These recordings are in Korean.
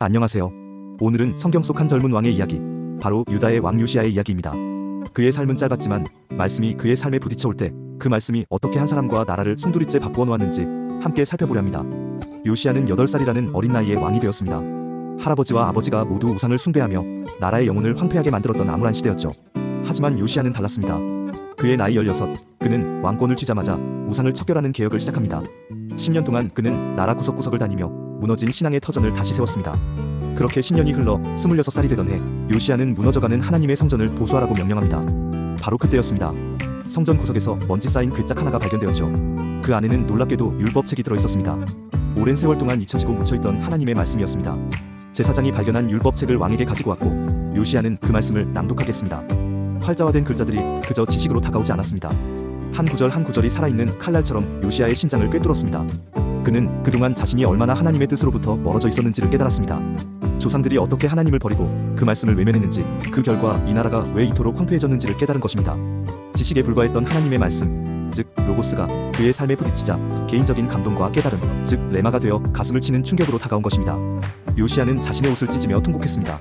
안녕하세요. 오늘은 성경 속 한 젊은 왕의 이야기, 바로 유다의 왕 요시아의 이야기입니다. 그의 삶은 짧았지만 말씀이 그의 삶에 부딪혀 올 때 그 말씀이 어떻게 한 사람과 나라를 순두리째 바꾸어 놓았는지 함께 살펴보려 합니다. 요시아는 8살이라는 어린 나이에 왕이 되었습니다. 할아버지와 아버지가 모두 우상을 숭배하며 나라의 영혼을 황폐하게 만들었던 암울한 시대였죠. 하지만 요시아는 달랐습니다. 그의 나이 16, 그는 왕권을 쥐자마자 우상을 척결하는 개혁을 시작합니다. 10년 동안 그는 나라 구석구석을 다니며 무너진 신앙의 터전을 다시 세웠습니다. 그렇게 10년이 흘러 26살이 되던 해 요시아는 무너져가는 하나님의 성전을 보수하라고 명령합니다. 바로 그때였습니다. 성전 구석에서 먼지 쌓인 괴짝 하나가 발견되었죠. 그 안에는 놀랍게도 율법책이 들어 있었습니다. 오랜 세월 동안 잊혀지고 묻혀있던 하나님의 말씀이었습니다. 제사장이 발견한 율법책을 왕에게 가지고 왔고 요시아는 그 말씀을 낭독하겠습니다. 활자화된 글자들이 그저 지식으로 다가오지 않았습니다. 한 구절 한 구절이 살아있는 칼날처럼 요시아의 심장을 꿰뚫었습니다. 그는 그동안 자신이 얼마나 하나님의 뜻으로부터 멀어져 있었는지를 깨달았습니다. 조상들이 어떻게 하나님을 버리고 그 말씀을 외면했는지 그 결과 이 나라가 왜 이토록 황폐해졌는지를 깨달은 것입니다. 지식에 불과했던 하나님의 말씀, 즉 로고스가 그의 삶에 부딪히자 개인적인 감동과 깨달음, 즉 레마가 되어 가슴을 치는 충격으로 다가온 것입니다. 요시아는 자신의 옷을 찢으며 통곡했습니다.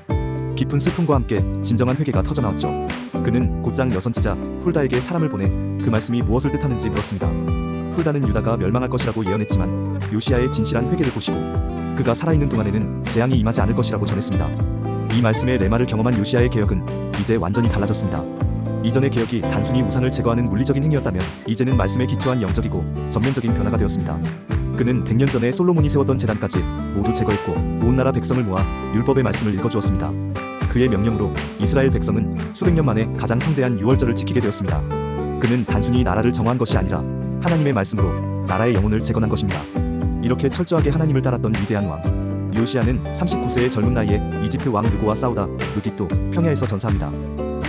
깊은 슬픔과 함께 진정한 회개가 터져나왔죠. 그는 곧장 여선지자 훌다에게 사람을 보내 그 말씀이 무엇을 뜻하는지 물었습니다. 훌다는 유다가 멸망할 것이라고 예언했지만 요시아의 진실한 회개를 보시고 그가 살아있는 동안에는 재앙이 임하지 않을 것이라고 전했습니다. 이 말씀의 레마를 경험한 요시아의 개혁은 이제 완전히 달라졌습니다. 이전의 개혁이 단순히 우상을 제거하는 물리적인 행위였다면 이제는 말씀에 기초한 영적이고 전면적인 변화가 되었습니다. 그는 100년 전에 솔로몬이 세웠던 재단까지 모두 제거했고 온 나라 백성을 모아 율법의 말씀을 읽어주었습니다. 그의 명령으로 이스라엘 백성은 수백 년 만에 가장 성대한 유월절을 지키게 되었습니다. 그는 단순히 나라를 정화한 것이 아니라 하나님의 말씀으로 나라의 영혼을 재건한 것입니다. 이렇게 철저하게 하나님을 따랐던 위대한 왕 요시아는 39세의 젊은 나이에 이집트 왕 느고와 싸우다 무기또 평야에서 전사합니다.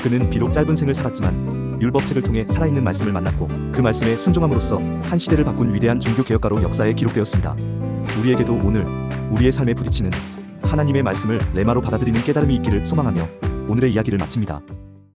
그는 비록 짧은 생을 살았지만 율법책을 통해 살아있는 말씀을 만났고 그 말씀에 순종함으로써 한 시대를 바꾼 위대한 종교 개혁가로 역사에 기록되었습니다. 우리에게도 오늘 우리의 삶에 부딪히는 하나님의 말씀을 레마로 받아들이는 깨달음이 있기를 소망하며 오늘의 이야기를 마칩니다.